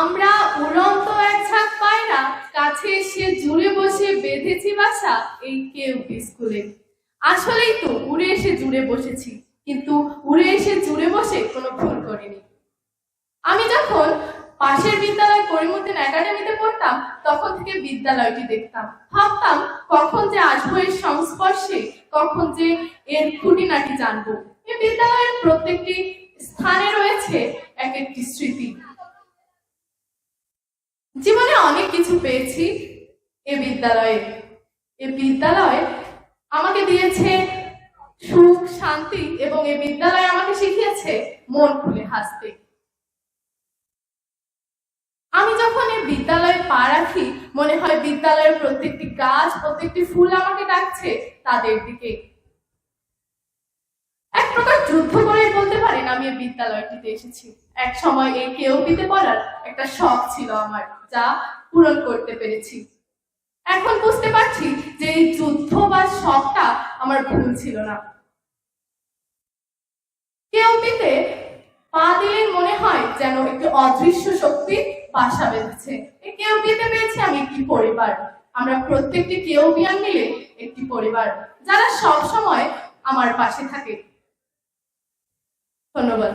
আমরা উড়ন্ত এক ঝাঁক পায়রা, কাছে এসে জুড়ে বসে বেঁধেছি বাসা এই কেউ স্কুলে। আসলেই তো উড়ে এসে জুড়ে বসেছি, কিন্তু উড়ে এসে জুড়ে বসে কোনো ভুল করিনি। আমি যখন পাশের বিদ্যালয় করিমুদ্দিন একাডেমিতে পড়তাম, তখন থেকে বিদ্যালয়টি দেখতাম। ভাবতাম, কখন যে আসব এর সংস্পর্শে, কখন যে এর খুঁটিনাটি জানব। এই বিদ্যালয়ের প্রত্যেকটি স্থানে রয়েছে এক একটি স্মৃতি। জীবনে অনেক কিছু পেয়েছি। এ বিদ্যালয়ে এ বিদ্যালয়ে আমাকে দিয়েছে সুখ, শান্তি এবং এ বিদ্যালয় আমাকে শিখিয়েছে মন খুলে হাসতে। আমি যখন এই বিদ্যালয়ে পা রাখি, মনে হয় বিদ্যালয়ের প্রত্যেকটি গাছ, প্রত্যেকটি ফুল আমাকে ডাকছে তাদের দিকে। এক প্রকার যুদ্ধ করে বলতে পারেন আমি এই বিদ্যালয়টিতে এসেছি। এক সময় এই কেউ দিতে পড়ার একটা শখ ছিল আমার, যা পূরণ করতে পেরেছি। এখন বুঝতে পারছি যে এই যুদ্ধ বা শখটা আমার ভুল ছিল না। কেউ দিতে পা দিলে মনে হয় যেন একটি অদৃশ্য শক্তি বাসা বেঁধেছে। এই কেউ দিতে পেরেছি আমি একটি পরিবার। আমরা প্রত্যেকটি কেউ বিয়ান মিলে একটি পরিবার, যারা সব সময় আমার পাশে থাকে। ধন্যবাদ।